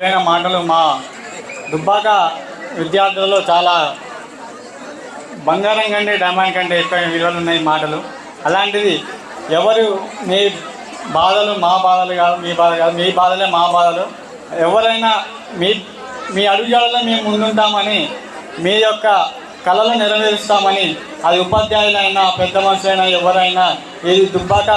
అయిన మాటలు మా దుబ్బాక విద్యార్థులలో చాలా బంగారం కంటే డైమండ్ కంటే ఎక్కువ విలువలు ఉన్నాయి మాటలు. అలాంటిది ఎవరు మీ బాధలు మా బాధలు కాదు మీ బాధ కాదు మీ బాధలే మా బాధలు. ఎవరైనా మీ మీ అడుగుజాడలో మేము ముందుంటామని మీ యొక్క కళలు నెరవేరుస్తామని అది ఉపాధ్యాయులైనా పెద్ద మనుషులైనా ఎవరైనా ఇది దుబ్బాక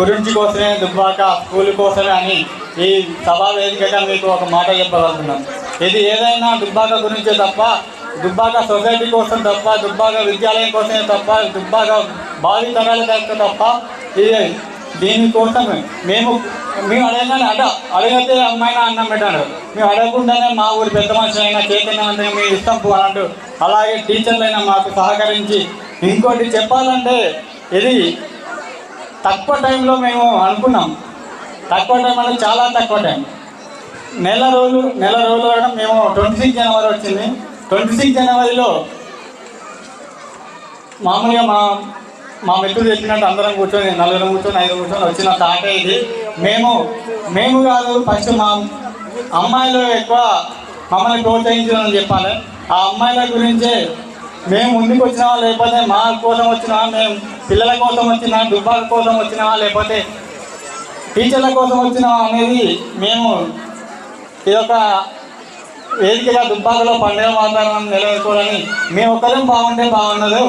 గురించి కోసమే దుబ్బాక స్కూల్ కోసమే అని ఈ సభా వేదికగా మీకు ఒక మాట చెప్పగలుగుతున్నాం ఇది ఏదైనా దుబ్బాక గురించే తప్ప దుబ్బాక సొసైటీ కోసం తప్ప దుబ్బాక విద్యాలయం కోసమే తప్ప దుబ్బాక భావి తరాల తప్ప ఇది దీనికోసం మేము మేము అడగగానే అడ అడిగితే అమ్మాయినా అన్నం పెట్టాడు. మేము అడగకుండానే మా ఊరి పెద్ద మనుషులైనా చైతన్యవంతంగా మేము ఇస్తాం అన్నట్టు అలాగే టీచర్లైనా మాకు సహకరించి. ఇంకోటి చెప్పాలంటే ఇది తక్కువ టైంలో మేము అనుకున్నాం. తక్కువ టైం అంటే చాలా తక్కువ టైం నెల రోజులు నెల రోజులు కూడా మేము ట్వంటీ సిక్స్ జనవరి వచ్చింది. ట్వంటీ సిక్స్ జనవరిలో మామూలుగా మా మా మిత్రులు చెప్పినట్టు అందరం కూర్చొని నలుగురం కూర్చొని ఐదు కూర్చొని వచ్చిన తాట ఇది. మేము మేము కాదు ఫస్ట్ మా అమ్మాయిలు ఎక్కువ మమ్మల్ని ప్రోత్సహించాలని చెప్పాలి. ఆ అమ్మాయిల గురించే మేము ముందుకు వచ్చినావా లేకపోతే మా కోసం వచ్చినా మేము పిల్లల కోసం వచ్చినా దుబ్బాల కోసం వచ్చినావా? లేకపోతే టీచర్ల కోసం వచ్చినాం అనేది మేము ఇది ఒక వేదికగా దుబ్బాకలో పండుగ వాతావరణం నిలవేసుకోవాలని మేము ఒక్కరం బాగుంటే బాగుండదు.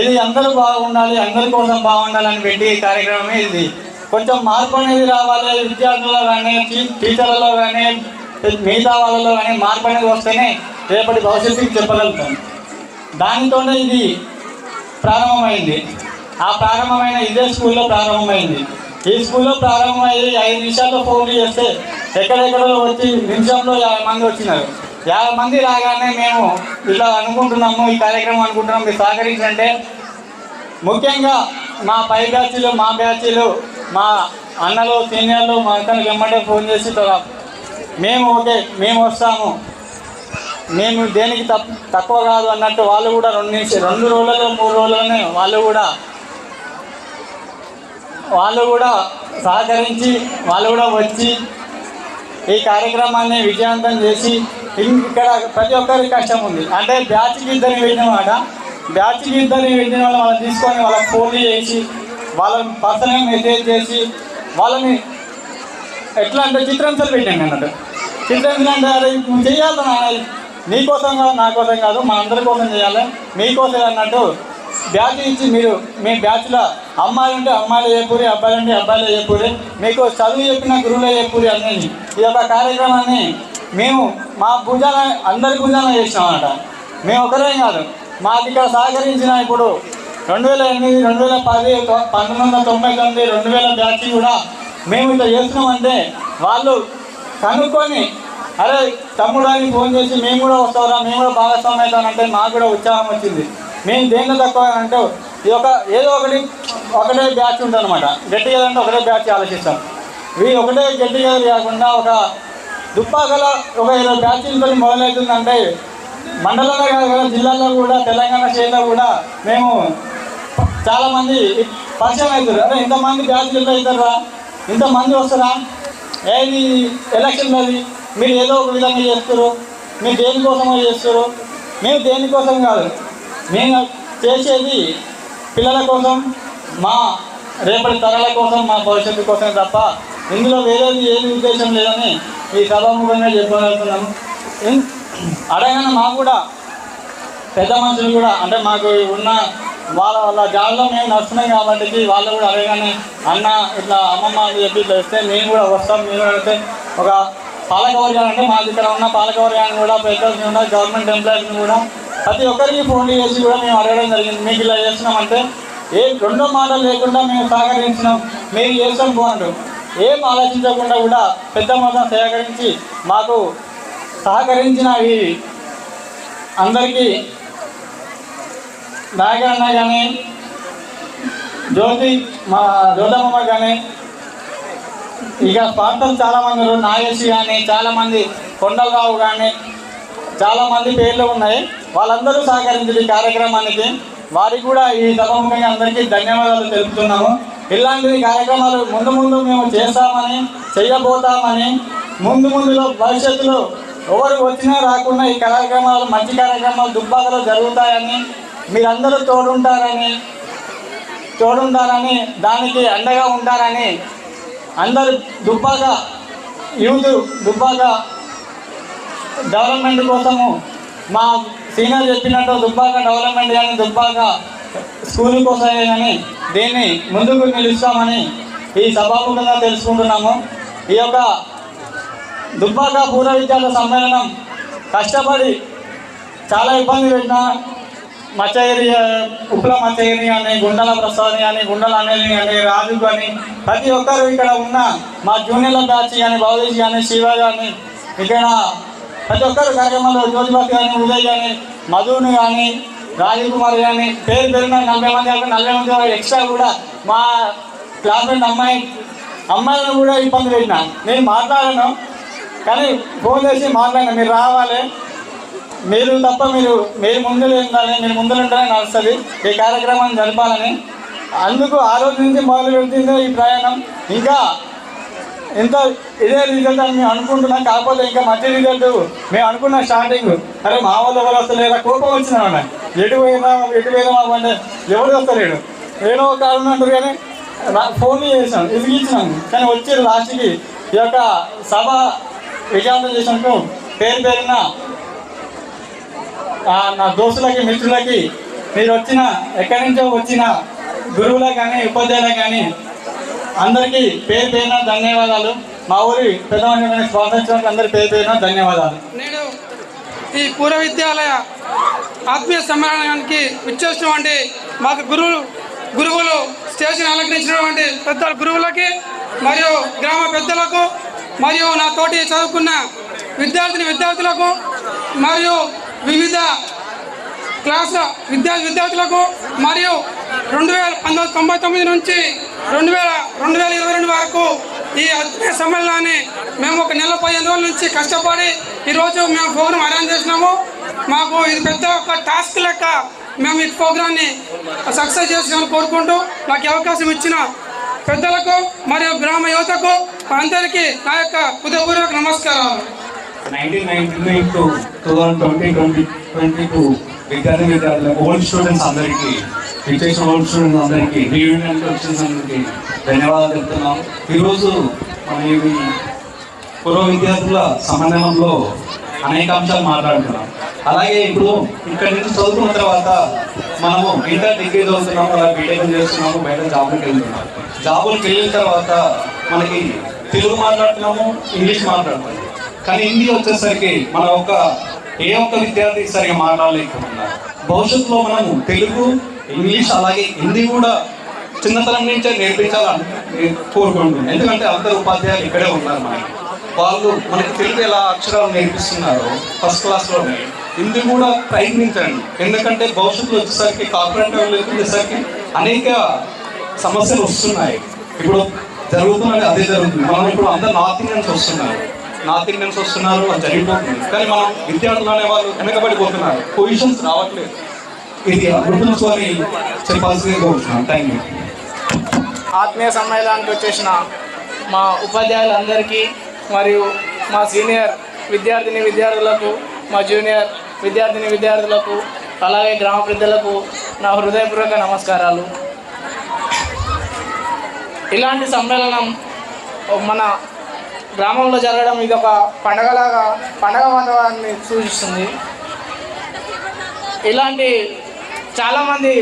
ఇది అందరూ బాగుండాలి అందరి కోసం బాగుండాలని పెట్టి ఈ కార్యక్రమమే ఇది. కొంచెం మార్పు అనేది రావాలి విద్యార్థులలో కానీ టీచర్లలో కానీ మిగతా వాళ్ళలో కానీ మార్పు అనేది వస్తేనే రేపటి భవిష్యత్తుకి చెప్పగలుగుతాం. దానితోనే ఇది ప్రారంభమైంది. ఆ ప్రారంభమైన ఇదే స్కూల్లో ప్రారంభమైంది. ఈ స్కూల్లో ప్రారంభమయ్యి ఐదు నిమిషాల్లో ఫోన్ చేస్తే ఎక్కడెక్కడో వచ్చి నిమిషంలో యాభై మంది వచ్చినారు. యాభై మంది రాగానే మేము ఇలా అనుకుంటున్నాము ఈ కార్యక్రమం అనుకుంటున్నాం మీరు సహకరించంటే ముఖ్యంగా మా పై బ్యాచ్లు మా బ్యాచ్లు మా అన్నలు సీనియర్లు మా అక్కలకు వెంబడే ఫోన్ చేసి మేము ఓకే మేము వస్తాము. మేము దేనికి తక్కువ కాదు అన్నట్టు వాళ్ళు కూడా రెండు నిమిషం రెండు రోజులలో మూడు రోజుల్లోనే వాళ్ళు కూడా వాళ్ళు కూడా సహకరించి వాళ్ళు కూడా వచ్చి ఈ కార్యక్రమాన్ని విజయవంతం చేసి ఇక్కడ ప్రతి ఒక్కరికి కష్టం ఉంది. అంటే బ్యాచ్కి ఇద్దరిని వెళ్ళినమాట బ్యాచ్ బ్యాచ్కి ఇద్దరిని వెళ్ళిన వాళ్ళు వాళ్ళని తీసుకొని వాళ్ళకి ఫోన్ చేసి వాళ్ళని పర్సనల్గా మెసేజ్ చేసి వాళ్ళని ఎట్లా అంటే చిత్రాంశాలు పెట్టాను అన్నట్టు. చిత్రాంశాలు అంటే అరే నువ్వు చేయాలి నీకోసం కాదు నా కోసం కాదు మనందరి అందరి కోసం చేయాలి మీకోసం అన్నట్టు బ్యాచ్ ఇచ్చి మీరు మీ బ్యాచ్లో అమ్మాయిలు ఉంటే అమ్మాయిలు చెప్పురి అబ్బాయిలు ఉంటే అబ్బాయిలు చెప్పురి మీకు చదువు చెప్పిన గురువులే చెప్పూరి అన్నీ ఈ యొక్క కార్యక్రమాన్ని మేము మా భుజాన అందరి భుజాన చేసినామన్నమాట మేము ఒకరే కాదు మాకు ఇక్కడ సహకరించిన ఇప్పుడు రెండు వేల ఎనిమిది రెండు వేల పది పంతొమ్మిది వందల తొంభై తొమ్మిది రెండు వేల బ్యాచ్ కూడా మేము ఇట్లా చేస్తున్నామంటే వాళ్ళు కనుక్కొని అరే తమ్ముడానికి ఫోన్ చేసి మేము కూడా వస్తారా మేము కూడా భాగస్వామి అంటే మాకు కూడా ఉత్సాహం వచ్చింది. మేము దేంట్లో తక్కువ అంటే ఇది ఒక ఏదో ఒకటి ఒకటే బ్యాచ్ ఉంటుందన్నమాట అనమాట గట్టిగా అంటే ఒకటే బ్యాచ్ ఆలోచిస్తాం. ఇవి ఒకటే గట్టిగా కాకుండా ఒక దుప్పాకల ఒక ఇరవై బ్యాచ్లతో మొదలవుతుందంటే మండలంలో కాదు కదా జిల్లాలో కూడా తెలంగాణ స్టేట్లో కూడా మేము చాలామంది పరిచయం అవుతారు. అరే ఇంతమంది బ్యాచ్లు అవుతారా ఇంతమంది వస్తారా? ఏది ఎలక్షన్లు అది మీరు ఏదో ఒక విధంగా చేస్తారు. మీరు దేనికోసమో చేస్తారు? మేము దేనికోసం కాదు. మేము చేసేది పిల్లల కోసం మా రేపటి తరాల కోసం మా భవిష్యత్తు కోసం తప్ప ఇందులో వేరేది ఏమి ఉద్దేశం లేదని ఈ సభాముఖంగా చెప్పగలుగుతున్నాము అడగన అడగానే మాకు కూడా పెద్ద మనుషులు కూడా అంటే మాకు ఉన్న వాళ్ళ వాళ్ళ జాబ్లో మేము నడుస్తున్నాం కాబట్టి వాళ్ళు కూడా అడగగానే అన్న ఇట్లా అమ్మమ్మ అని చెప్పి ఇట్లా మేము కూడా వస్తాం మీరు అడిగితే ఒక పాలక అంటే మాకు ఇక్కడ ఉన్న పాలకవర్గాన్ని కూడా పెద్దల్ని కూడా గవర్నమెంట్ ఎంప్లాయీస్ని కూడా ప్రతి ఒక్కరికి ఫోన్ చేసి కూడా మేము అడగడం జరిగింది. మీకు ఇలా చేస్తున్నామంటే ఏ రెండో మాటలు లేకుండా మేము సహకరించినాం. మీరు చేస్తాం పోనట్టు ఏం ఆలోచించకుండా కూడా పెద్ద మొత్తం సహకరించి మాకు సహకరించిన ఈ అందరికీ నాగన్న కానీ జ్యోతి మా జ్యోతమ్మ కానీ ఇక పాటలు చాలా మంది కానీ చాలా మంది కొండలరావు కానీ చాలా మంది పేర్లు ఉన్నాయి. వాళ్ళందరూ సహకరించారు ఈ కార్యక్రమానికి వారికి కూడా ఈ సభముఖంగా అందరికీ ధన్యవాదాలు తెలుపుతున్నాము. ఇలాంటి కార్యక్రమాలు ముందు ముందు మేము చేస్తామని చేయబోతామని ముందు ముందులో భవిష్యత్తులో ఎవరు వచ్చినా రాకుండా ఈ కార్యక్రమాలు మంచి కార్యక్రమాలు దుబ్బాకలో జరుగుతాయని మీరందరూ తోడుంటారని తోడుంటారని దానికి అండగా ఉంటారని అందరు దుబ్బాక యూత్ దుబ్బాక డెవలప్మెంట్ కోసము మా సీనియర్ చెప్పినట్టు దుబ్బాక డెవలప్మెంట్ కానీ దుబ్బాక స్కూల్ కోసమే కానీ దీన్ని ముందుకు నిలుస్తామని ఈ సభాముఖంగా తెలుసుకుంటున్నాము. ఈ యొక్క దుబ్బాక పూర్వ విద్యార్థుల సమ్మేళనం కష్టపడి చాలా ఇబ్బంది పెట్టిన మచ్చగిరి ఉప్పుల మచ్చగిరి అని గుండల ప్రసాద్ అని గుండల అనిల్ అని రాజు కానీ ప్రతి ఒక్కరు ఇక్కడ ఉన్న మా జూనియర్ల బ్యాచ్ కానీ బాబుజీ కానీ శివ కానీ ఇక్కడ ప్రతి ఒక్కరు కార్యక్రమంలో జ్యోతిబాబు కానీ ఉదయ్ కానీ మధుని కానీ రాజీవ్ కుమార్ కానీ పేరు పేరున నలభై మంది కాకుండా నలభై మంది ఎక్స్ట్రా కూడా మా క్లాస్మేట్ అమ్మాయి అమ్మాయిలను కూడా ఇబ్బంది పెట్టిన. నేను మాట్లాడాను కానీ ఫోన్ చేసి మాట్లాడినా. మీరు రావాలి. మీరు తప్ప మీరు మీరు ముందులు ఉండాలని మీరు ముందులు ఉండాలని నడుస్తుంది. ఈ కార్యక్రమాన్ని జరపాలని. అందుకు ఆ రోజు నుంచి మొదలు పెడుతుందో ఈ ప్రయాణం. ఇంకా ఎంత ఇదే రిజల్ట్ అని మేము అనుకుంటున్నాం కాకపోతే ఇంకా మంచి రిజల్ట్ మేము అనుకున్న స్టార్టింగ్ అరే మా వాళ్ళు ఎవరు వస్తలేరా? కోపం వచ్చినా ఎటు పోయినా ఎటు పోయినా అంటే ఎవరు వస్తలేడు ఏదో ఒక కారణం అంటారు కానీ ఫోన్ చేసాం ఇదిగిచ్చినాం కానీ వచ్చారు లాస్ట్కి ఈ యొక్క సభ విజయవంతం చేసినట్టు పేరు పేరున నా దోస్తులకి మిత్రులకి మీరు వచ్చిన ఎక్కడి నుంచో వచ్చిన గురువులకు కానీ ఉపాధ్యాయులకు కానీ అందరికీ పేరు పేరున ధన్యవాదాలు. మా ఊరి పెద్దవాళ్ళని స్వాతంత్రానికి అందరి పేరు పేరున ధన్యవాదాలు. నేడు ఈ పూర్వ విద్యాలయ ఆత్మీయ సమ్మేళనానికి ఇచ్చేసినటువంటి మాకు గురువులు గురువులు స్టేషన్ అలంకరించినటువంటి పెద్ద గురువులకి మరియు గ్రామ పెద్దలకు మరియు నా తోటి చదువుకున్న విద్యార్థిని విద్యార్థులకు మరియు వివిధ క్లాస్ విద్యా విద్యార్థులకు మరియు రెండు వేల పంతొమ్మిది తొంభై తొమ్మిది నుంచి రెండు వేల రెండు వేల ఇరవై రెండు వరకు ఈ అద్భుత సమ్మేళనాన్ని మేము ఒక నెల పదిహేను రోజుల నుంచి కష్టపడి ఈరోజు మేము ప్రోగ్రాం అరేంజ్ చేసినాము. మాకు ఇది పెద్ద ఒక టాస్క్ లెక్క మేము ఈ ప్రోగ్రాన్ని సక్సెస్ చేసామని కోరుకుంటూ నాకు అవకాశం ఇచ్చిన పెద్దలకు మరియు గ్రామ యువతకు అందరికీ నా యొక్క హృదయపూర్వక నమస్కారాలు. Nineteen ninety nine to two thousand twenty twenty twenty two విద్యార్థి విద్యార్థులకు ఓల్డ్ స్టూడెంట్స్ అందరికీ విచ్చేసిన ఓల్డ్ స్టూడెంట్స్ అందరికీ రీయూనియన్ వచ్చిన అందరికీ ధన్యవాదాలు చెప్తున్నాం. ఈరోజు మన ఈ పూర్వ విద్యార్థుల సమ్మేళనంలో అనేక అంశాలు మాట్లాడుతున్నాం. అలాగే ఇప్పుడు ఇక్కడ నుంచి చదువుకున్న తర్వాత మనము ఇంటర్ డిగ్రీ చదువుతున్నాము అలా బీటెక్ చేస్తున్నాము బయట జాబులకు వెళ్తున్నాము జాబులకు వెళ్ళిన తర్వాత మనకి తెలుగు మాట్లాడుతున్నాము ఇంగ్లీష్ మాట్లాడుతున్నాము. కానీ హిందీ వచ్చేసరికి మన ఒక ఏ ఒక్క విద్యార్థి సరిగా మాట్లాడలేకపోతున్నారు. భవిష్యత్తులో మనము తెలుగు ఇంగ్లీష్ అలాగే హిందీ కూడా చిన్నతనం నుంచే నేర్పించాలని కోరుకుంటున్నాను ఎందుకంటే అందరు ఉపాధ్యాయులు ఇక్కడే ఉన్నారు మనకి. వాళ్ళు మనకి తెలుగు ఎలా అక్షరాలు నేర్పిస్తున్నారో ఫస్ట్ క్లాస్లోనే హిందీ కూడా ప్రయత్నించండి. ఎందుకంటే భవిష్యత్తులో వచ్చేసరికి కార్పొరేట్ వచ్చేసరికి అనేక సమస్యలు వస్తున్నాయి. ఇప్పుడు జరుగుతున్నది అదే జరుగుతుంది. మనం ఇప్పుడు అందరు నార్త్ ఇండియన్స్ వస్తున్నారు. నార్త్ ఇండియన్స్ వస్తున్నారు అది జరిగిపోతుంది కానీ మనం విద్యార్థులు అనే వాళ్ళు వెనకబడిపోతున్నారు. పొజిషన్స్ రావట్లేదు. ఇది చెప్పాల్సింది కోరుతున్నాను థ్యాంక్ యూ ఆత్మీయ సమ్మేళనానికి వచ్చేసిన మా ఉపాధ్యాయులందరికీ మరియు మా సీనియర్ విద్యార్థిని విద్యార్థులకు మా జూనియర్ విద్యార్థిని విద్యార్థులకు అలాగే గ్రామ పెద్దలకు నా హృదయపూర్వక నమస్కారాలు. ఇలాంటి సమ్మేళనం మన గ్రామంలో జరగడం ఇది ఒక పండగలాగా పండగ వాతావరణాన్ని సూచిస్తుంది. ఇలాంటి చాలామంది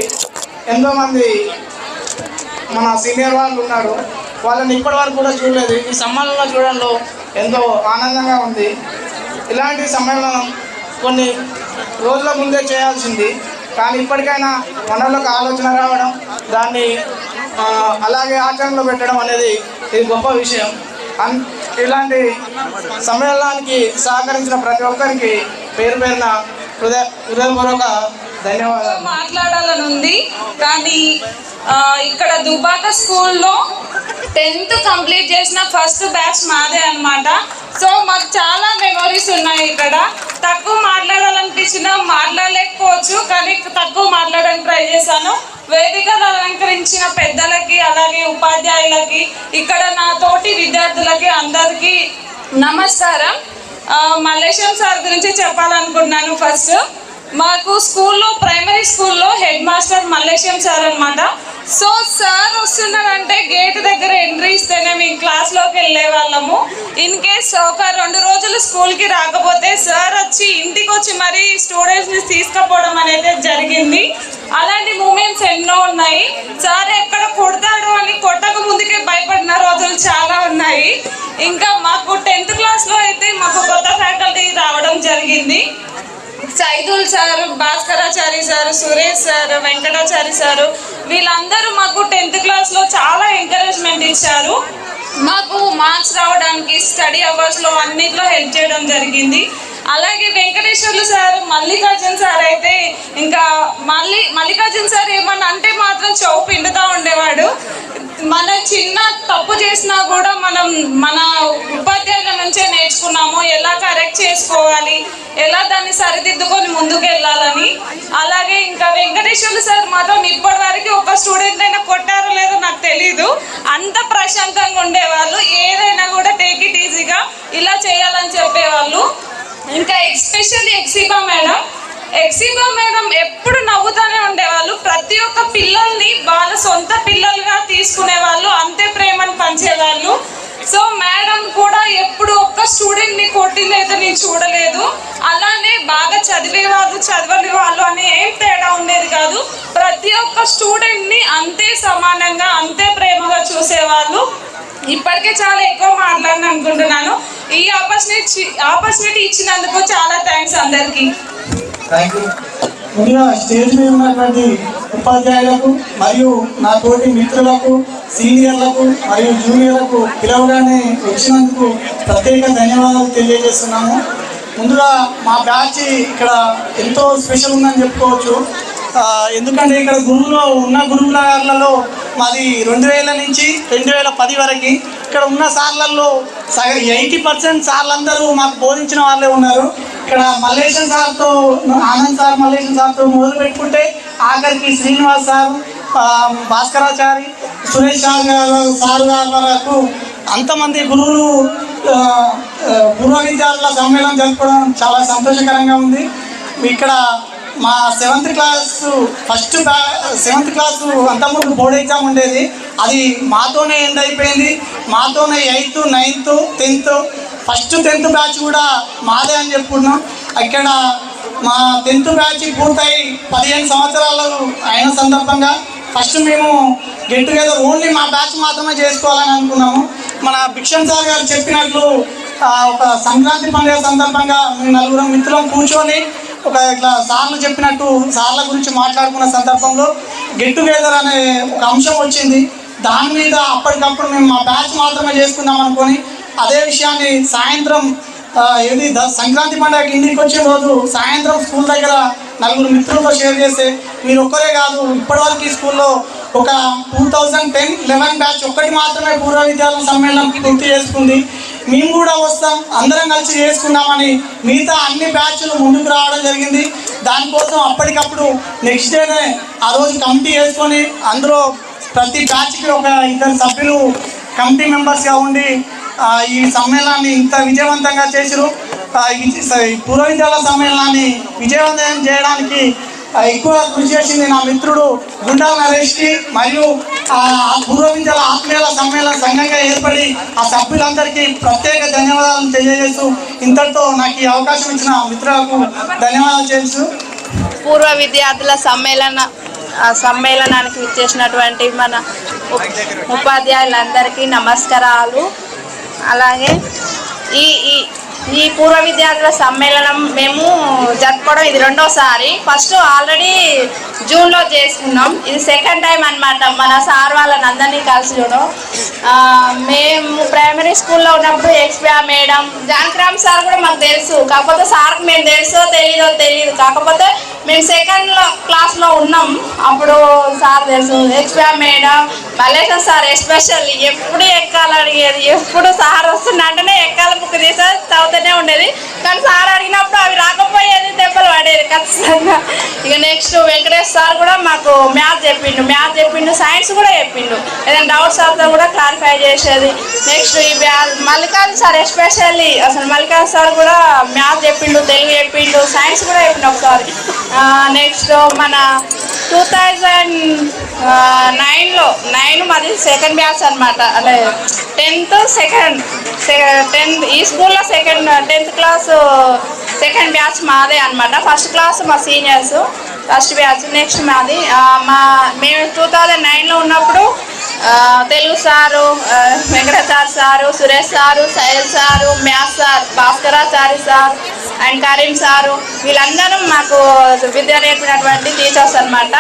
ఎంతోమంది మన సీనియర్ వాళ్ళు ఉన్నారు. వాళ్ళని ఇప్పటి వరకు కూడా చూడలేదు. ఈ సమ్మేళనంలో చూడడంలో ఎంతో ఆనందంగా ఉంది. ఇలాంటి సమ్మేళనం కొన్ని రోజుల ముందే చేయాల్సింది. కానీ ఇప్పటికైనా మనలోకి ఆలోచన రావడం దాన్ని అలాగే ఆచరణలో పెట్టడం అనేది ఇది గొప్ప విషయం. అన్ ఇలాంటి సమ్మేళనానికి సహకరించిన ప్రతి ఒక్కరికి పేరు పేరున హృదయ హృదయపూర్వక ధన్యవాదాలు. మాట్లాడాలని ఉంది. కానీ ఇక్కడ దుబాక స్కూల్లో టెన్త్ కంప్లీట్ చేసిన ఫస్ట్ బ్యాచ్ మాదే అన్నమాట. సో మాకు చాలా మెమరీస్ ఉన్నాయి ఇక్కడ. తక్కువ మాట్లాడాలనిపించిన మాట్లాడలేకపోవచ్చు కానీ తక్కువ మాట్లాడడానికి ట్రై చేశాను. వేదికను అలంకరించిన పెద్దలకి అలాగే ఉపాధ్యాయులకి ఇక్కడ నా తోటి విద్యార్థులకి అందరికీ నమస్కారం. మల్లేశం సార్ గురించి చెప్పాలనుకుంటున్నాను ఫస్ట్. మాకు స్కూల్లో ప్రైమరీ స్కూల్లో హెడ్ మాస్టర్ మల్లేశం సార్ అనమాట సో సార్ వస్తున్నారంటే గేట్ దగ్గర ఎంట్రీ ఇస్తేనే మేము క్లాస్లోకి వెళ్ళే వాళ్ళము. ఇన్ కేస్ ఒక రెండు రోజులు స్కూల్కి రాకపోతే సార్ వచ్చి ఇంటికి వచ్చి మరీ స్టూడెంట్స్ని తీసుకుపోవడం అనేది జరిగింది. అలాంటి మూమెంట్స్ ఎన్నో ఉన్నాయి. సార్ ఎక్కడ కొడతాడు అని కొట్టక ముందుకే భయపడిన రోజులు చాలా ఉన్నాయి. ఇంకా మాకు టెన్త్ క్లాస్లో అయితే మాకు కొత్త ఫ్యాకల్టీ రావడం జరిగింది. Saidul sir Bhaskarachari sir Suresh sir Venkatachari sir వీళ్ళందరూ మాకు టెన్త్ క్లాస్లో చాలా ఎంకరేజ్మెంట్ ఇచ్చారు. మాకు మార్క్స్ రావడానికి స్టడీ అవర్స్లో అన్నిట్లో హెల్ప్ చేయడం జరిగింది. అలాగే వెంకటేశ్వర్లు సార్ మల్లికార్జున్ సార్ అయితే ఇంకా మళ్ళీ మల్లికార్జున్ సార్ ఏమన్నా అంటే మాత్రం చౌ పిండుతూ ఉండేవాడు. మన చిన్న తప్పు చేసినా కూడా మనం మన ఉపాధ్యాయుల నుంచే నేర్చుకున్నాము ఎలా కరెక్ట్ చేసుకోవాలి ఎలా దాన్ని సరిదిద్దుకొని ముందుకు వెళ్ళాలని అలాగే ఇంకా వెంకటేశ్వర్లు సార్ మాత్రం ఇప్పటి వరకు ఒక స్టూడెంట్ అయినా కొట్టారో లేదో నాకు తెలీదు. అంత ప్రశాంతంగా ఉండేవాళ్ళు. ఏదైనా కూడా టేక్ ఇట్ ఈజీగా ఇలా చేయాలని చెప్పేవాళ్ళు. ఇంకా ఎస్పెషల్లీ ఎక్సిబా మేడం. ఎక్సిబా మేడం ఎప్పుడు నవ్వుతూనే ఉండేవాళ్ళు. ప్రతి ఒక్క పిల్లల్ని వాళ్ళ సొంత పిల్లలుగా తీసుకునే వాళ్ళు అంతే ప్రేమను పంచేవాళ్ళు. సో మేడం కూడా ఎప్పుడు ఒక్క స్టూడెంట్ని కొట్టిలేదు నేను చూడలేదు. అలానే బాగా చదివే వాళ్ళు చదవని వాళ్ళు అని ఏం తేడా ఉండేది కాదు. ప్రతి ఒక్క స్టూడెంట్ని అంతే సమానంగా అంతే ప్రేమగా చూసేవాళ్ళు. ఇప్పటికే చాలా ఎక్కువ మాట్లాడిన అనుకుంటున్నాను. ఈ ఆపర్చునిటీ ఆపర్చునిటీ ఇచ్చినందుకు చాలా థ్యాంక్స్ అందరికీ. థ్యాంక్ యూ ముందుగా స్టేజ్ మీద ఉన్నటువంటి ఉపాధ్యాయులకు మరియు నా తోటి మిత్రులకు సీనియర్లకు మరియు జూనియర్లకు పిలవగానే వచ్చినందుకు ప్రత్యేక ధన్యవాదాలు తెలియజేస్తున్నాము. ముందుగా మా బ్యాచ్ ఇక్కడ ఎంతో స్పెషల్ ఉందని చెప్పుకోవచ్చు. ఎందుకంటే ఇక్కడ గురువులో ఉన్న గురువులలో మాది రెండు వేల నుంచి రెండు వేల పది వరకు ఇక్కడ ఉన్న సార్లలో సగ ఎయిటీ పర్సెంట్ సార్లందరూ మాకు బోధించిన వాళ్ళే ఉన్నారు. ఇక్కడ మల్లేశం సార్తో ఆనంద్ సార్ మల్లేశం సార్తో మొదలు పెట్టుకుంటే ఆఖరికి Srinivas sir Bhaskarachari Suresh sir garu sir garu వరకు అంతమంది గురువులు ఆ, పూర్వ విద్యార్థుల సమ్మేళనం జరుపుకోవడం చాలా సంతోషకరంగా ఉంది. ఇక్కడ మా సెవెంత్ క్లాస్ ఫస్ట్ బ్యా సెవెంత్ క్లాస్ అంతకుముందు బోర్డ్ ఎగ్జామ్ ఉండేది. అది మాతోనే ఎండ్ అయిపోయింది. మాతోనే eighth ninth tenth first tenth batch కూడా మాదే అని చెప్పుకున్నాం. ఇక్కడ మా టెన్త్ బ్యాచ్ పూర్తయి పదిహేను సంవత్సరాలు అయిన సందర్భంగా ఫస్ట్ మేము గెట్ టుగెదర్ ఓన్లీ మా బ్యాచ్ మాత్రమే చేసుకోవాలని అనుకున్నాము. మన భిక్షన్ సార్ గారు చెప్పినట్లు ఒక సంక్రాంతి పండుగ సందర్భంగా మేము నలుగురం మిత్రులం కూర్చొని ఒక ఇట్లా సార్లు చెప్పినట్టు సార్ల గురించి మాట్లాడుకున్న సందర్భంలో గెట్ టుగెదర్ అనే ఒక అంశం వచ్చింది. దాని మీద అప్పటికప్పుడు మేము మా బ్యాచ్ మాత్రమే చేసుకుందాం అనుకొని అదే విషయాన్ని సాయంత్రం ఏది సంక్రాంతి పండుగ ఇంటికి వచ్చే రోజు సాయంత్రం స్కూల్ దగ్గర నలుగురు మిత్రులతో షేర్ చేస్తే మీరు ఒక్కరే కాదు ఇప్పటివరకు ఈ స్కూల్లో ఒక two thousand ten eleven batch ఒక్కటి మాత్రమే పూర్వ విద్యాలయం సమ్మేళనం పూర్తి చేసుకుంది. మేము కూడా వస్తాం అందరం కలిసి చేసుకుందామని మిగతా అన్ని బ్యాచ్లు ముందుకు రావడం జరిగింది. దానికోసం అప్పటికప్పుడు నెక్స్ట్ డేనే ఆ రోజు కమిటీ వేసుకొని అందులో ప్రతి బ్యాచ్కి ఒక ఇద్దరు సభ్యులు కమిటీ మెంబర్స్గా ఉండి ఈ సమ్మేళనాన్ని ఇంత విజయవంతంగా చేసిరు పూర్వ విద్యాలయ సమ్మేళనాన్ని విజయవంతం చేయడానికి ఎక్కువ కృషి చేసింది నా మిత్రుడు గుండా నరేష్కి మరియు ఆ పూర్వ ఆత్మీయుల సమ్మేళన సంఘంగా ఏర్పడి ఆ సభ్యులందరికీ ప్రత్యేక ధన్యవాదాలు తెలియజేస్తూ ఇంతటితో నాకు ఈ అవకాశం ఇచ్చిన మిత్రులకు ధన్యవాదాలు చేస్తూ పూర్వ విద్యార్థుల సమ్మేళన సమ్మేళనానికి విచ్చేసినటువంటి మన ఉపాధ్యాయులందరికీ నమస్కారాలు. అలాగే ఈ ఈ ఈ పూర్వ విద్యార్థుల సమ్మేళనం మేము జరుపుకోవడం ఇది రెండోసారి. ఫస్ట్ ఆల్రెడీ జూన్లో చేసుకున్నాం. ఇది సెకండ్ టైం అన్నమాట. మన సార్ వాళ్ళని అందరినీ కలిసి చూడడం మేము ప్రైమరీ స్కూల్లో ఉన్నప్పుడు ఎక్స్పీఆ మేడం జానక్రామ్ సార్ కూడా మాకు తెలుసు. కాకపోతే సార్కి మేము తెలుసో తెలీదో తెలియదు కాకపోతే మేము సెకండ్లో క్లాస్లో ఉన్నాం. అప్పుడు సార్ తెలుసు. ఎక్స్పీఆ మేడం మల్లేశ్వర్ సార్ ఎస్పెషల్లీ ఎప్పుడు ఎక్కాలి అడిగేది ఎప్పుడు సార్ వస్తున్నా అంటేనే ఎక్కాల బుక్ తీసే చదువుతూనే ఉండేది. కానీ సార్ అడిగినప్పుడు అవి రాకపోయేది దెబ్బలు పడేది ఖచ్చితంగా. ఇక నెక్స్ట్ వెంకటేష్ సార్ కూడా మాకు మ్యాథ్స్ చెప్పిండు. మ్యాథ్స్ చెప్పిండు సైన్స్ కూడా చెప్పిండు. ఏదైనా డౌట్స్ అవుతా కూడా క్లారిఫై చేసేది. నెక్స్ట్ ఈ బ్యా- మల్లికార్జున సార్ ఎస్పెషల్లీ అసలు మల్లికార్జున సార్ కూడా మ్యాథ్స్ చెప్పిండు తెలుగు చెప్పిండు సైన్స్ కూడా చెప్పిండు ఒకసారి. నెక్స్ట్ మన టూ థౌజండ్ నైన్లో నైన్ మాది సెకండ్ బ్యాచ్ అనమాట అంటే టెన్త్ సెకండ్ టెన్త్ ఈ స్కూల్లో second tenth class second batch మాదే అనమాట ఫస్ట్ క్లాస్ మా సీనియర్స్ ఫస్ట్ బ్యాచ్ నెక్స్ట్ మాది. మా మేము టూ థౌజండ్ నైన్లో ఉన్నప్పుడు తెలుగు సారు ఆ, sir Suresh sir సైల్ sir maths sir Bhaskarachari sir and Karim sir వీళ్ళందరూ మాకు విద్య నేర్పినటువంటి టీచర్స్ అనమాట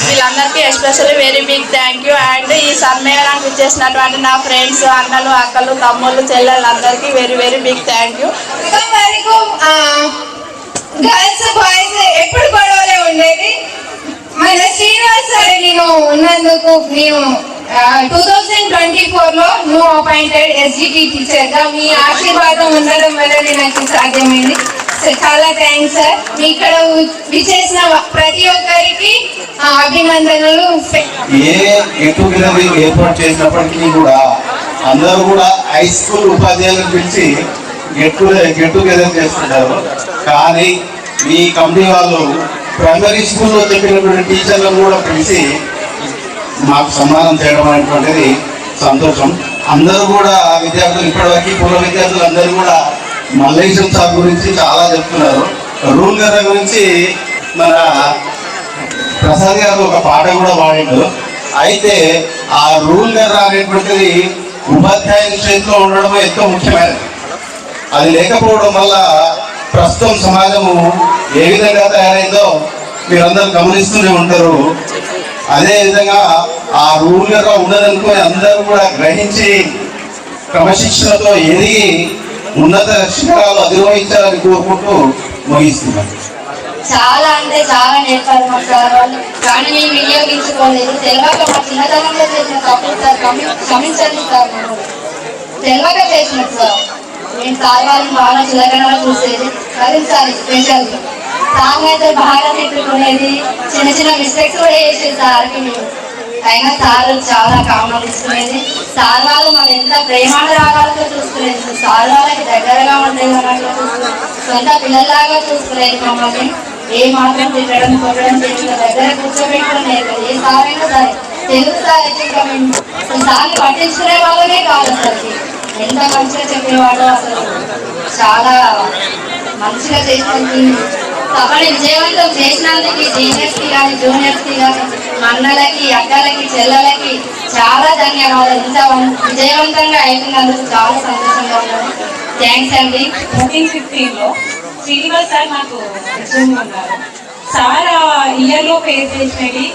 వీళ్ళందరికీ especially very big thank you. And ఈ సమ్మేళనానికి ఇచ్చేసినటువంటి నా ఫ్రెండ్స్ అన్నలు అక్కలు తమ్ముళ్ళు చెల్లెళ్ళు అందరికీ very very big thank you. Girls boys ఎప్పుడు గొడవలే ఉండేది? మన శ్రీనివాస్ సార్ నేను ఉన్నందుకు నేను టూ థౌజండ్ ట్వంటీ ఫోర్లో నువ్వు అపాయింటెడ్ ఎస్జిటి టీచర్గా మీ ఆశీర్వాదం ఉండడం వల్లనే నాకు సాధ్యమైంది. సార్ చాలా థ్యాంక్స్ సార్ మీ ఇక్కడ విచేసిన ప్రతి ఒక్కరికి అభినందనలు. ఏ ఏర్పాటు చేసినప్పటికీ కూడా అందరూ కూడా హై స్కూల్ ఉపాధ్యాయులను పిలిచి గెట్ గెట్ టుగెదర్ చేస్తున్నారు. కానీ మీ కంపెనీ వాళ్ళు ప్రైమరీ స్కూల్లో చెప్పినటువంటి టీచర్లను కూడా పిలిచి మాకు సన్మానం చేయడం అనేటువంటిది సంతోషం. అందరూ కూడా విద్యార్థులు ఇప్పటివరకు పూర్వ విద్యార్థులు అందరూ కూడా మల్లేశం సార్ గురించి చాలా చెప్తున్నారు. రూల్ గారి గురించి మన ప్రసాద్ గారు ఒక పాట కూడా పాడిండు. అయితే ఆ రూల్ గారు అనేటువంటిది ఉపాధ్యాయుల చేతిలో ఉండడం ఎంతో ముఖ్యమైనది. అది లేకపోవడం వల్ల ప్రస్తుతం సమాజము ఏ విధంగా తయారైందో మీరందరూ గమనిస్తూనే ఉంటారు. అదే విధంగా ఆ రూల్గా గారు ఉన్నదనుకుని అందరూ కూడా గ్రహించి క్రమశిక్షణతో ఎదిగి ఉన్నత శిఖరాలు అధిరోహించాలని కోరుకుంటూ ముగిస్తున్నాను. చాలా అంటే చాలా నేర్పారు మా సార్ వాళ్ళు. కానీ మేము వినియోగించుకోలేదు. తెలియక మా చిన్నతనంలో చేసిన తప్పులు సార్ క్షమి- క్షమించండి సార్ నన్ను. తెలియక చేసినట్టు సార్. నేను సార్ వాళ్ళని బాగా చులకనగా చూసేది. Karim sir special. సాంగ్ అయితే బాగా తిట్టుకునేది చిన్న చిన్న మిస్టేక్స్ కూడా చేసేది సార్కి అయినా సార్ చాలా కామన్ ఇస్తున్నది సార్ వాళ్ళు మన ఎంత ప్రేమానురాగాలతో చూసుకునేది. సార్ వాళ్ళకి దగ్గరగా ఉండేది అన్నట్లు చూసుకునేది. సొంత పిల్లల్లాగా చూసుకునేది మమ్మల్ని. ఏ మాత్రం తిట్టడం కొట్టడం తిట్టడం దగ్గర కూర్చోబెట్టుకుని ఏ సార్ అయినా సరే తెలుగు సార్ అయితే ఇంకా మేము. సార్ని పట్టించుకునే వాళ్ళనే కాదు అసలు ఎంత మంచిగా చెప్పేవాడో అసలు చాలా మంచిగా చేసినందుకు సభని విజయవంతం చేసినందుకు సీనియర్స్కి కానీ జూనియర్స్కి కానీ అన్నలకి అక్కలకి చెల్లెలకి చాలా ధన్యవాదాలు. ఇంత విజయవంతంగా అయిపోయినందుకు చాలా సంతోషంగా ఉన్నాను. థ్యాంక్స్ అండి. ఫోర్టీన్ ఫిఫ్టీన్లో శ్రీనివాస్ సార్ నాకు ఉన్నారు. సార్ ఇయర్లో ఫేస్ చేసినవి.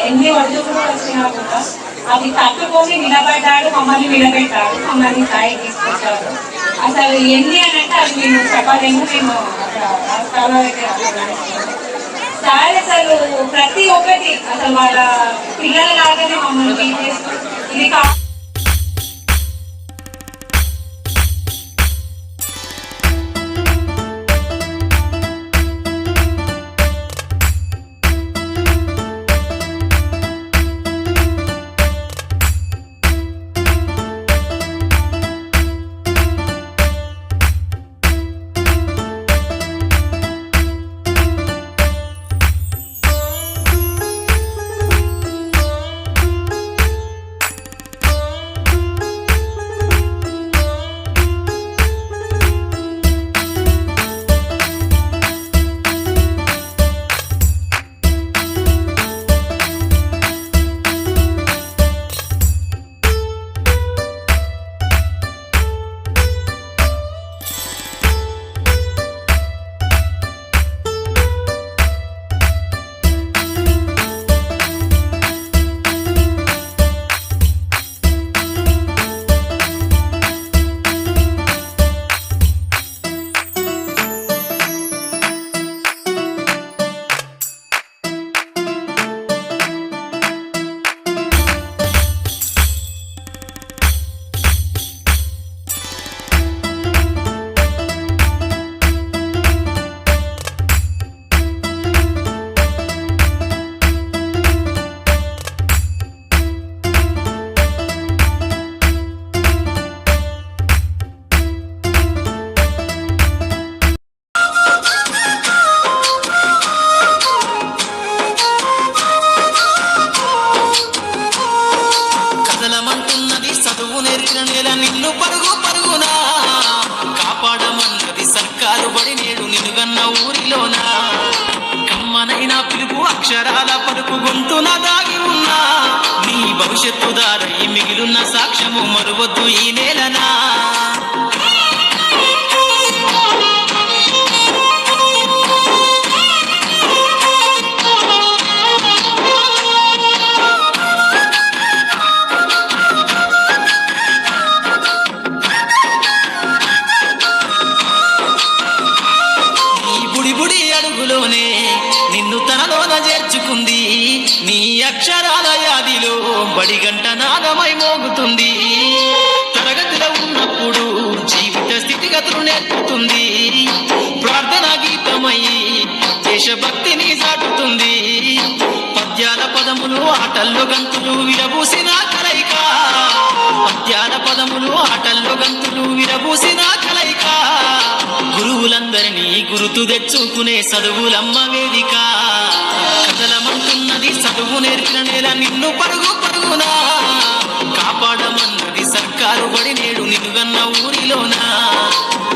ఎన్ని ఒడిదుడుకులు వచ్చినా కూడా అది తట్టుకొని నిలబడ్డాడు మమ్మల్ని నిలబెట్టాడు మమ్మల్ని సాయి తీసుకొచ్చాడు. అసలు ఎన్ని అని అంటే అది నేను చెప్పలేము నేను సార్ అసలు ప్రతి ఒక్కటి అసలు వాళ్ళ పిల్లల లాగానే మమ్మల్ని ఇది కా ఆటల్లో గంతులు విరబూసిన కలయిక. పద్యాల పదములు ఆటల్లో గంతులు విరబూసిన కలయిక. గురువులందరినీ గురుతు తెచ్చుకునే చదువులమ్మ వేదిక. కదలమంటున్నది చదువు నేర్పిన నేల నిన్ను పరుగు పరుగునా. కాపాడమన్నది సర్కారు పడి నేడు నిన్నుగన్న ఊరిలోనా.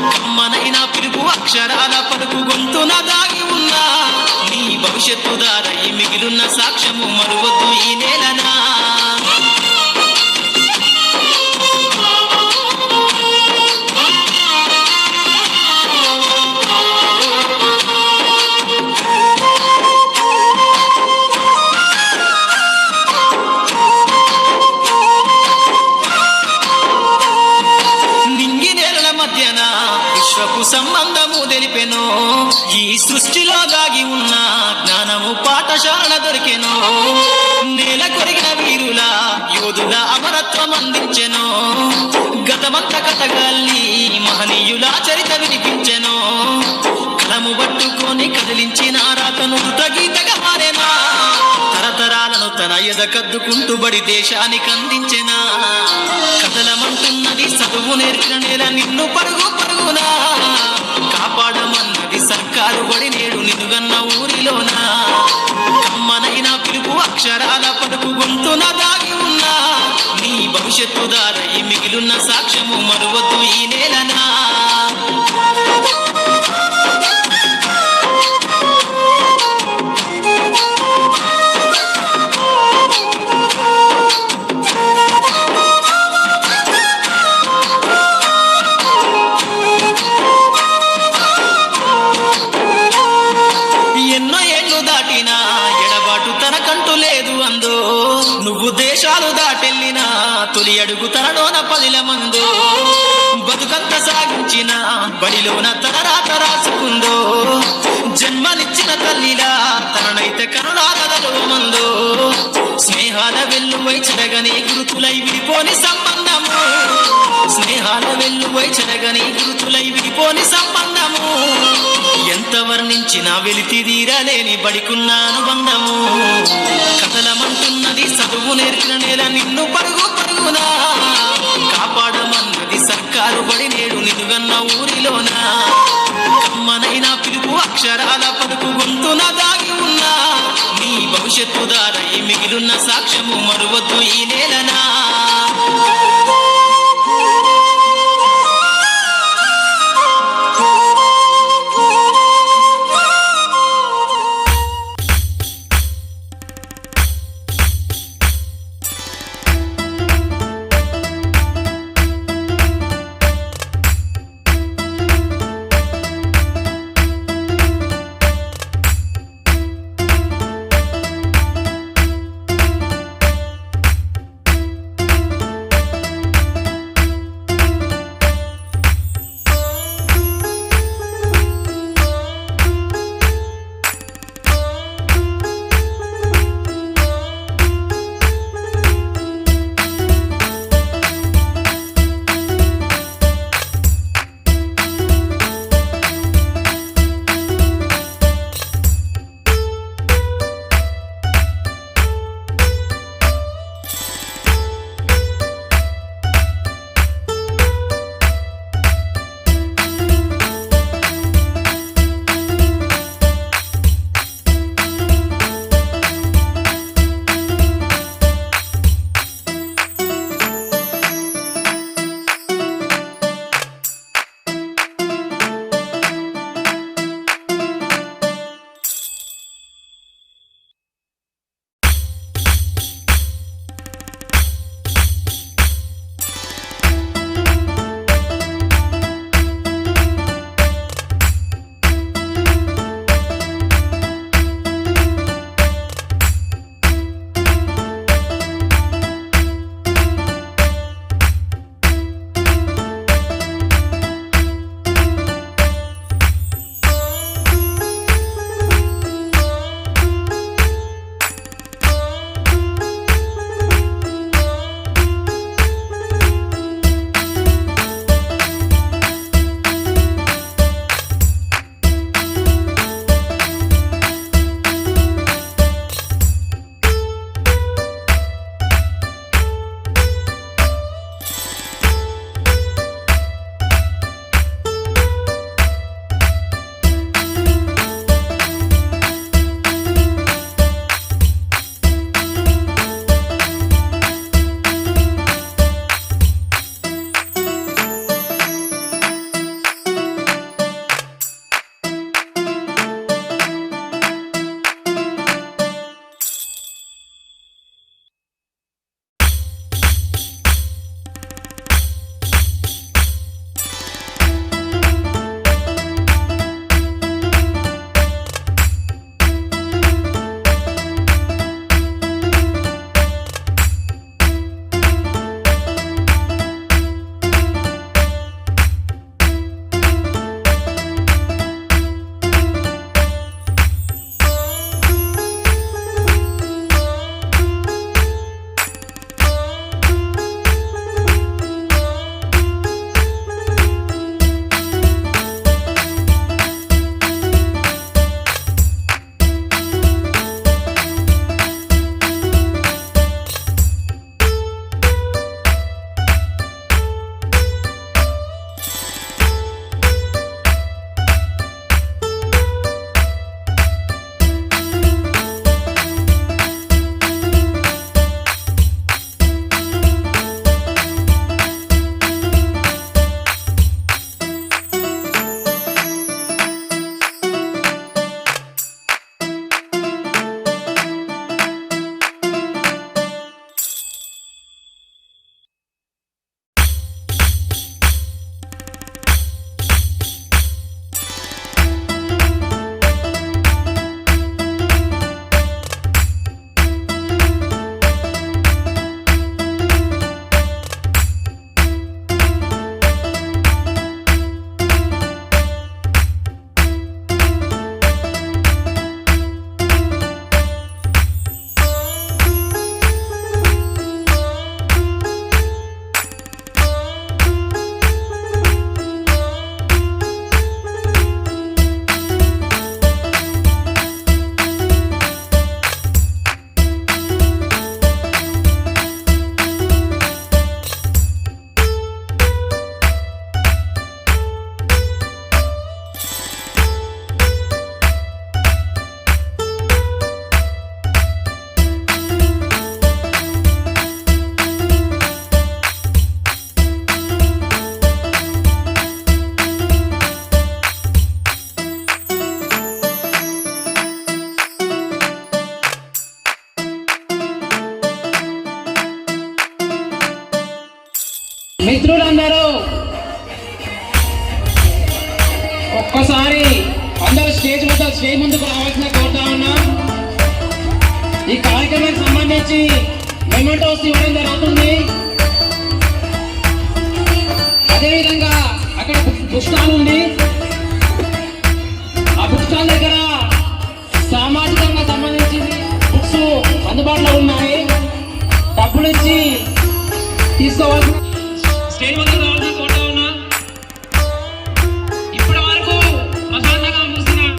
కమ్మనైన పిలుపు అక్షరాల పలుకు గొంతున దాగి భవిష్యత్తు దారై మిగిలిన సాక్ష్యము మరువద్దు ఈ నేలనా? అమరత్వం గతమంత కథగాల్ని మహనీయుల చరిత వినిపించెను కలము పట్టుకొని కదిలించిన రాతను గీతగా మారేనా తరతరాలను తన ఎద కద్దుకుంటూ బడి దేశానికి అందించెనా కథలమంటున్నది చదువు నేర్చిన నేల నిన్ను పరుగు పరుగునా కాపాడమన్నది సర్కారు బడి నేడు నిన్నుగన్న ఊరిలోనా కమ్మనైనా పిలుపు అక్షరాల పలుకు గొంతున భవిష్యత్తు దారై మిగిలిన సాక్ష్యము మరువద్దు ఈ నేలనా? స్నేహాల వెల్లువై చెరగని గురుతులై విడిపోని సంబంధము. స్నేహాల వెల్లువై చెరగని గురుతులై విడిపోని సంబంధము. ఎంత వర్ణించినా వెలితి తీరలేని బడికున్న అనుబంధము. కథలమంటున్నది చదువు నేర్చిన నేల నిన్ను పరుగు పరుగునా. కాపాడమన్నది సర్కారు బడి నేడు నిన్నుగన్న ఊరిలోనా. కమ్మనైన పిలుపు అక్షరాల పలుకు గొంతున దాగి భవిష్యత్తు దారై మిగిలిన సాక్ష్యము మరువద్దు ఈ నేలనా?